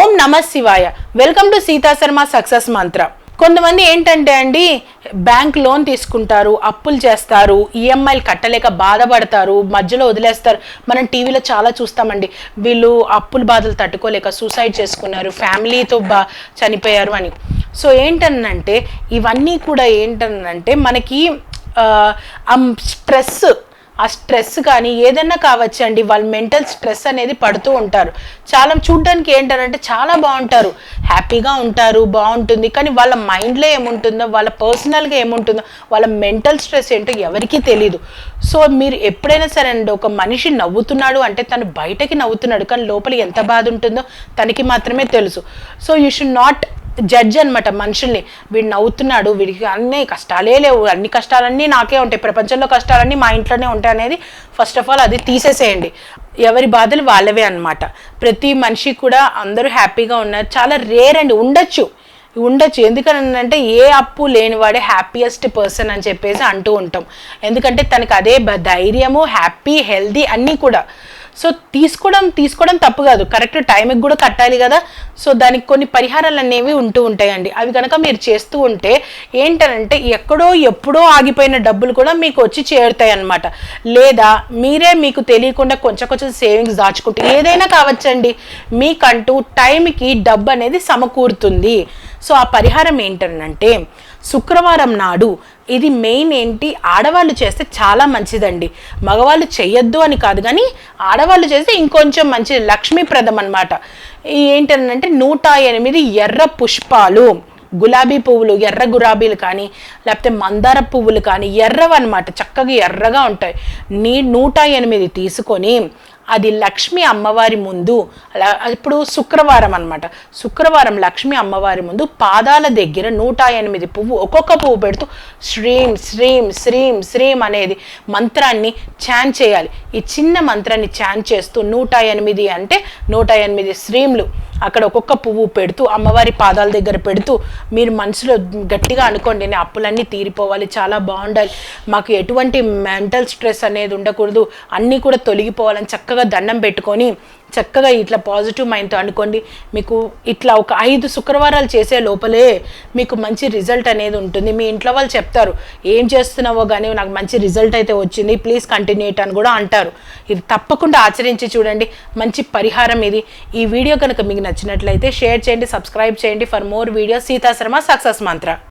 ఓం నమ శివాయ. Welcome to Seetha Sharma success mantra. కొంతమంది ఏంటంటే అండి బ్యాంక్ లోన్ తీసుకుంటారు అప్పులు చేస్తారు ఈఎంఐలు కట్టలేక బాధపడతారు మధ్యలో వదిలేస్తారు. మనం టీవీలో చాలా చూస్తామండి. వీళ్ళు అప్పుల బాధలు తట్టుకోలేక సూసైడ్ చేసుకున్నారు ఫ్యామిలీతో బా చనిపోయారు అని. సో ఏంటనంటే ఇవన్నీ కూడా ఏంటనంటే మనకి ఆ స్ట్రెస్ ఆ స్ట్రెస్ కానీ ఏదన్నా కావచ్చండి వాళ్ళు మెంటల్ స్ట్రెస్ అనేది పడుతూ ఉంటారు. చాలా చూడడానికి ఏంటంటే చాలా బాగుంటారు. హ్యాపీగా ఉంటారు బాగుంటుంది. కానీ వాళ్ళ మైండ్లో ఏముంటుందో వాళ్ళ పర్సనల్గా ఏముంటుందో వాళ్ళ మెంటల్ స్ట్రెస్ ఏంటో ఎవరికీ తెలియదు సో మీరు ఎప్పుడైనా సరే అండి ఒక మనిషి నవ్వుతున్నాడు అంటే తను బయటకి నవ్వుతున్నాడు. కానీ లోపల ఎంత బాధ ఉంటుందో తనకి మాత్రమే తెలుసు. So you should not judge అనమాట మనుషుల్ని. వీడు నవ్వుతున్నాడు వీడికి అన్ని కష్టాలే లేవు. అన్ని కష్టాలన్నీ నాకే ఉంటాయి. ప్రపంచంలో కష్టాలన్నీ మా ఇంట్లోనే ఉంటాయి అనేది ఫస్ట్ ఆఫ్ ఆల్ అది తీసేసేయండి. ఎవరి బాధలు వాళ్ళవే అన్నమాట. ప్రతి మనిషి కూడా అందరూ హ్యాపీగా ఉన్నారు. చాలా రేర్ అండి. ఉండొచ్చు. ఉండొచ్చు. ఎందుకనంటే ఏ అప్పు లేనివాడే హ్యాపీయెస్ట్ పర్సన్ అని చెప్పేసి అంటూ ఉంటాం. ఎందుకంటే తనకు అదే బ- ధైర్యము హ్యాపీ హెల్దీ అన్నీ కూడా. సో తీసుకోవడం తీసుకోవడం తప్పు కాదు. కరెక్ట్ టైంకి కూడా కట్టాలి కదా. సో దానికి కొన్ని పరిహారాలు అనేవి ఉంటూ ఉంటాయండి. అవి కనుక మీరు చేస్తూ ఉంటే ఏంటనంటే ఎక్కడో ఎప్పుడో ఆగిపోయిన డబ్బులు కూడా మీకు వచ్చి చేరుతాయి అన్నమాట లేదా మీరే మీకు తెలియకుండా కొంచెం కొంచెం సేవింగ్స్ దాచుకుంటే ఏదైనా కావచ్చండి. మీకంటూ టైంకి డబ్బు అనేది సమకూరుతుంది. సో ఆ పరిహారం ఏంటనంటే శుక్రవారం నాడు. ఇది మెయిన్ ఏంటి? ఆడవాళ్ళు చేస్తే చాలా మంచిదండి. మగవాళ్ళు చెయ్యొద్దు అని కాదు కానీ ఆడవాళ్ళు చేస్తే ఇంకొంచెం మంచిది. లక్ష్మీప్రదం అనమాట ఏంటనంటే నూట ఎనిమిది ఎర్ర పుష్పాలు. గులాబీ పువ్వులు ఎర్ర గులాబీలు కానీ లేకపోతే మందార పువ్వులు కానీ ఎర్రవన్నమాట. చక్కగా ఎర్రగా ఉంటాయి. నీ నూట ఎనిమిది తీసుకొని అది లక్ష్మి అమ్మవారి ముందు అలా ఇప్పుడు శుక్రవారం అనమాట శుక్రవారం లక్ష్మి అమ్మవారి ముందు పాదాల దగ్గర నూట ఎనిమిది పువ్వు ఒక్కొక్క పువ్వు పెడుతూ శ్రీం శ్రీం శ్రీం శ్రీం అనేది మంత్రాన్ని ఛాన్ చేయాలి. ఈ చిన్న మంత్రాన్ని ఛాన్ చేస్తూ నూట ఎనిమిది అంటే నూట ఎనిమిది శ్రీంలు అక్కడ ఒక్కొక్క పువ్వు పెడుతూ అమ్మవారి పాదాల దగ్గర పెడుతూ మీరు మనసులో గట్టిగా అనుకోండి నేను అప్పులన్నీ తీరిపోవాలి చాలా బాగుండాలి మాకు ఎటువంటి మెంటల్ స్ట్రెస్ అనేది ఉండకూడదు అన్నీ కూడా తొలగిపోవాలని చక్కగా దండం పెట్టుకొని చక్కగా ఇట్లా పాజిటివ్ మైండ్తో అనుకోండి మీకు ఇట్లా ఒక ఐదు శుక్రవారాలు చేసే లోపలే మీకు మంచి రిజల్ట్ అనేది ఉంటుంది. మీ ఇంట్లో వాళ్ళు చెప్తారు ఏం చేస్తున్నావో కానీ నాకు మంచి రిజల్ట్ అయితే వచ్చింది ప్లీజ్ కంటిన్యూ అని కూడా అంటారు. ఇది తప్పకుండా ఆచరించి చూడండి. మంచి పరిహారం ఇది. ఈ వీడియో కనుక మీకు నచ్చినట్లయితే షేర్ చేయండి సబ్స్క్రైబ్ చేయండి. For more videos సీతాశ్రమ success Mantra.